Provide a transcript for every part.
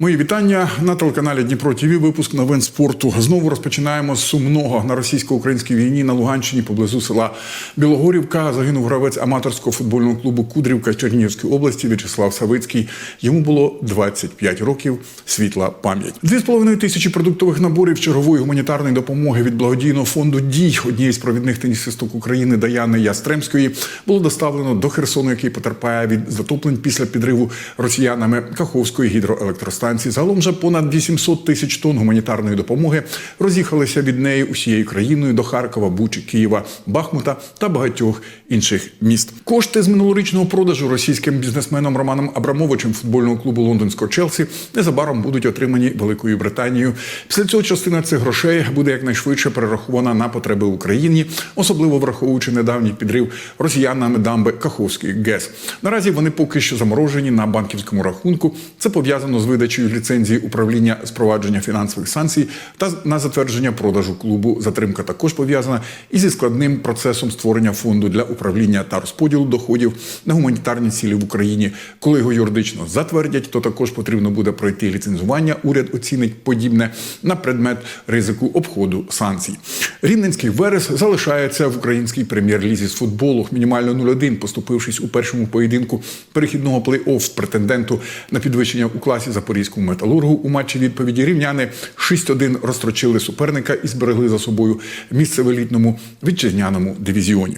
Мої вітання на телеканалі Дніпро ТІВІ. Випуск новин спорту. Знову розпочинаємо з сумного на російсько-українській війні на Луганщині поблизу села Білогорівка. Загинув гравець аматорського футбольного клубу Кудрівка Чернігівської області В'ячеслав Савицький. Йому було 25 років. Світла пам'ять. Дві з половиною тисячі продуктових наборів чергової гуманітарної допомоги від благодійного фонду дій однієї з провідних тенісисток України Даяни Ястремської було доставлено до Херсону, який потерпає від затоплень після підриву росіянами Каховської гідроелектростанції. Загалом вже понад 800 тисяч тонн гуманітарної допомоги роз'їхалися від неї усією країною до Харкова, Бучі, Києва, Бахмута та багатьох інших міст. Кошти з минулорічного продажу російським бізнесменом Романом Абрамовичем футбольного клубу лондонського Челсі незабаром будуть отримані Великою Британією. Після цього частина цих грошей буде якнайшвидше перерахована на потреби Україні, особливо враховуючи недавній підрив росіянами дамби Каховської ГЕС. Наразі вони поки що заморожені на банківському рахунку. Це пов'язано з видачею ліцензії управління спровадження фінансових санкцій та на затвердження продажу клубу. Затримка також пов'язана і зі складним процесом створення фонду для управління та розподілу доходів на гуманітарні цілі в Україні. Коли його юридично затвердять, то також потрібно буде пройти ліцензування. Уряд оцінить подібне на предмет ризику обходу санкцій. Рівненський верес залишається в українській прем'єр-лізі з футболу. Мінімально 0-1, поступившись у першому поєдинку перехідного плей-офф претенденту на підвищення у класі запорізькому металургу у матчі відповіді рівняни 6-1 розтрочили суперника і зберегли за собою місце в елітному вітчизняному дивізіоні.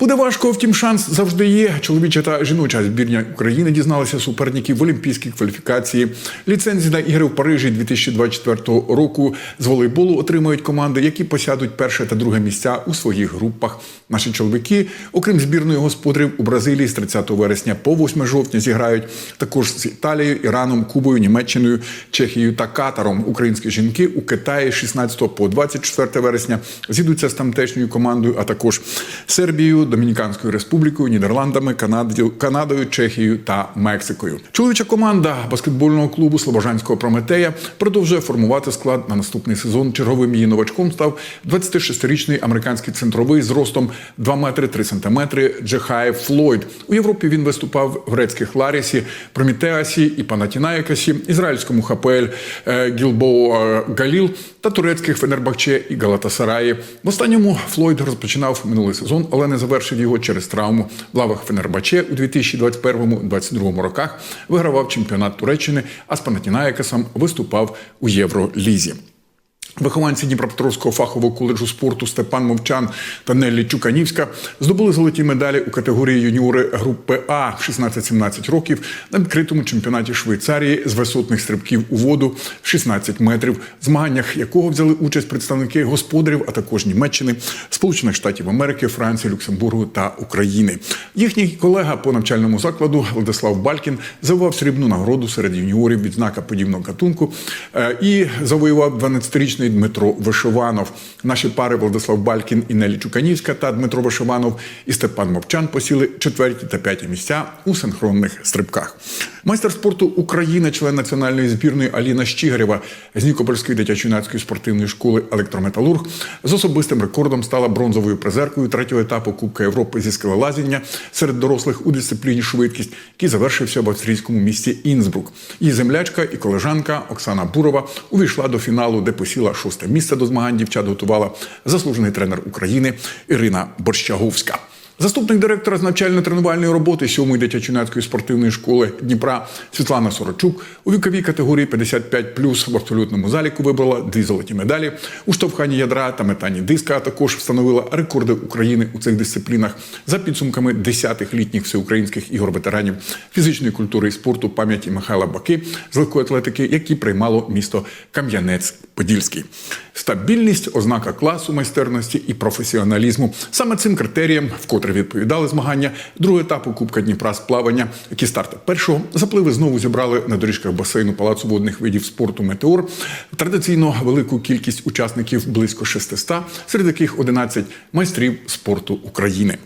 Буде важко, втім, шанс завжди є. Чоловіча та жіноча збірня України дізналися суперників в олімпійській кваліфікації. Ліцензії на ігри в Парижі 2024 року з волейболу отримають команди, які посядуть перше та друге місця у своїх групах. Наші чоловіки, окрім збірної господарів у Бразилії з 30 вересня по 8 жовтня зіграють також з Італією, Іраном, Кубою, Німеччиною, Чехією та Катаром. Українські жінки у Китаї з 16 по 24 вересня зійдуться з тамтешньою командою, а також Сербією, Домініканською Республікою, Нідерландами, Канадою, Чехією та Мексикою. Чоловіча команда баскетбольного клубу Слобожанського Прометея продовжує формувати склад на наступний сезон. Черговим її новачком став 26-річний американський центровий з ростом 2 метри 3 сантиметри Джехаєв Флойд. У Європі він виступав в грецьких Ларісі, Промітеасі і Панатінаєкасі, ізраїльському Хапель, е, Гілбоу е, Галіл та турецьких Фенербахче і Галатасараї. В останньому Флойд розпочинав минулий сезон, але не завершив його через травму. В лавах Фенербахче у 2021-2022 роках вигравав чемпіонат Туреччини, а з Панатінаєкасом виступав у Євролізі. Вихованці Дніпропетровського фахового коледжу спорту Степан Мовчан та Неллі Чуканівська здобули золоті медалі у категорії юніори групи А 16-17 років на відкритому чемпіонаті Швейцарії з висотних стрибків у воду в 16 метрів, змаганнях якого взяли участь представники господарів, а також Німеччини, Сполучених Штатів Америки, Франції, Люксембургу та України. Їхній колега по навчальному закладу Владислав Балькін завоював срібну нагороду серед юніорів відзнака подібного гатунку е, і завоював 12-річний Дмитро Вишиванов. Наші пари Владислав Балькін і Нелі Чуканівська та Дмитро Вишиванов і Степан Мовчан посіли четверті та п'яті місця у синхронних стрибках. Майстер спорту України, член національної збірної Аліна Щігарєва з Нікопольської дитячо-юнацької спортивної школи Електрометалург з особистим рекордом стала бронзовою призеркою третього етапу Кубка Європи зі скелелазіння серед дорослих у дисципліні швидкість, який завершився в австрійському місті Інсбрук. Її землячка і колежанка Оксана Бурова увійшла до фіналу, де посіла шосте місце до змагань. Дівчат готувала заслужений тренер України Ірина Борщаговська. Заступник директора з навчально-тренувальної роботи 7-ї дитячо-юнацької спортивної школи Дніпра Світлана Сорочук у віковій категорії 55+, в абсолютному заліку вибрала дві золоті медалі у штовханні ядра та метанні диска, а також встановила рекорди України у цих дисциплінах за підсумками 10-х літніх всеукраїнських ігор ветеранів фізичної культури і спорту пам'яті Михайла Баки з легкої атлетики, які приймало місто Кам'янець-Подільський. Стабільність, ознака класу, майстерності і професіоналізму. Саме цим критеріям, вкотре відповідали змагання другого етапу Кубка Дніпра з плавання, які старти першого запливи знову зібрали на доріжках басейну Палацу водних видів спорту Метеор. Традиційно велику кількість учасників близько 600, серед яких 11 майстрів спорту України.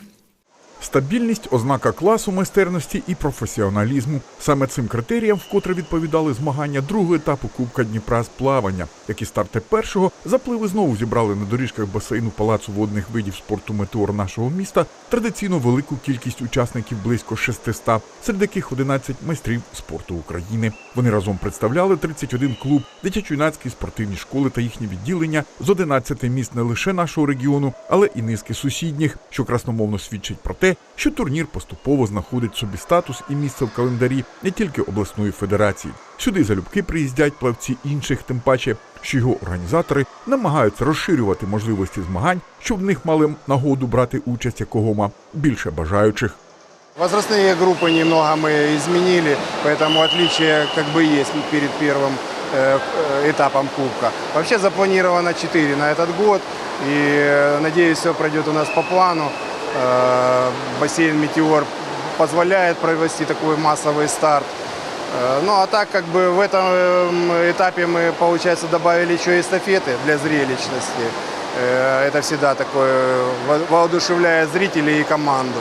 Стабільність ознака класу майстерності і професіоналізму. Саме цим критеріям вкотре відповідали змагання другого етапу Кубка Дніпра з плавання, які старти першого запливи знову зібрали на доріжках басейну палацу водних видів спорту метеор нашого міста традиційно велику кількість учасників близько 600, серед яких 11 майстрів спорту України. Вони разом представляли 31 клуб, дитячо-юнацькі спортивні школи та їхні відділення з 11 міст не лише нашого регіону, але і низки сусідніх, що красномовно свідчить про те, що турнір поступово знаходить собі статус і місце в календарі не тільки обласної федерації. Сюди залюбки приїздять плавці інших, тим паче, що його організатори намагаються розширювати можливості змагань, щоб в них мали нагоду брати участь якогома більше бажаючих. Возрастные группы немного мы изменили, поэтому отличие как бы есть перед первым э, э, этапом Кубка. Вообще запланировано 4 на этот год, и э, надеюсь, все пройдет у нас по плану. Э, Бассейн «Метеор» позволяет провести такой массовый старт. Э, Ну а так как бы в этом э, этапе мы, получается, добавили еще и эстафеты для зрелищности. Э, Это всегда такое во- воодушевляет зрителей и команду.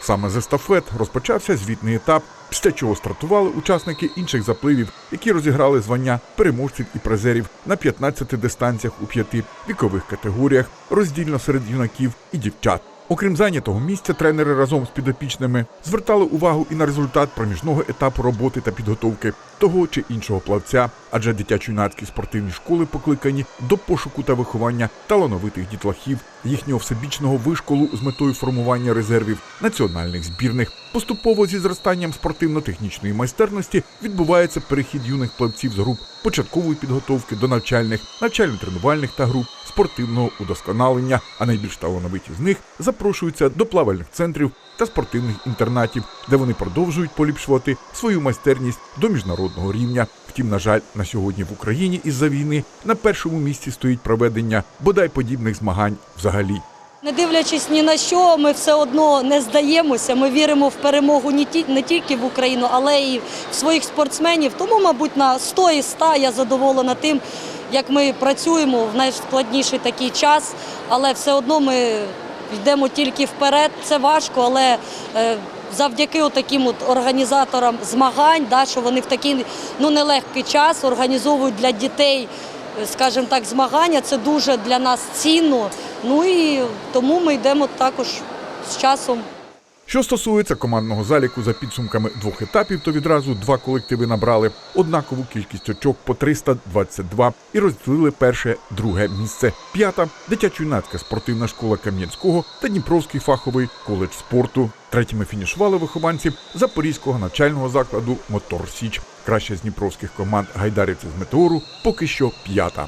Саме з естафет розпочався звітний етап, після чого стартували учасники інших запливів, які розіграли звання переможців і призерів на 15 дистанціях у п'яти вікових категоріях, роздільно серед юнаків і дівчат. Окрім зайнятого місця, тренери разом з підопічними звертали увагу і на результат проміжного етапу роботи та підготовки того чи іншого плавця, адже дитячо-юнацькі спортивні школи покликані до пошуку та виховання талановитих дітлахів, їхнього всебічного вишколу з метою формування резервів національних збірних. Поступово зі зростанням спортивно-технічної майстерності відбувається перехід юних плавців з груп початкової підготовки до навчальних, навчально-тренувальних та груп спортивного удосконалення, а найбільш талановиті з них запрошуються до плавальних центрів та спортивних інтернатів, де вони продовжують поліпшувати свою майстерність до міжнародного рівня. Втім, на жаль, на сьогодні в Україні із-за війни на першому місці стоїть проведення бодай подібних змагань взагалі. Не дивлячись ні на що, ми все одно не здаємося. Ми віримо в перемогу не тільки в Україну, але й в своїх спортсменів. Тому, мабуть, на 100 і 100 я задоволена тим, як ми працюємо в найскладніший такий час, але все одно ми йдемо тільки вперед. Це важко, але е, завдяки таким організаторам змагань, да, що вони в такий ну, нелегкий час організовують для дітей скажімо так, змагання це дуже для нас цінно. Ну і тому ми йдемо також з часом. Що стосується командного заліку за підсумками двох етапів, то відразу два колективи набрали однакову кількість очок по 322 і розділили перше, друге місце. П'ята дитячо-юнацька спортивна школа Кам'янського та Дніпровський фаховий коледж спорту. Третіми фінішували вихованці Запорізького навчального закладу Мотор Січ. Краща з дніпровських команд гайдарівці з метеору поки що п'ята.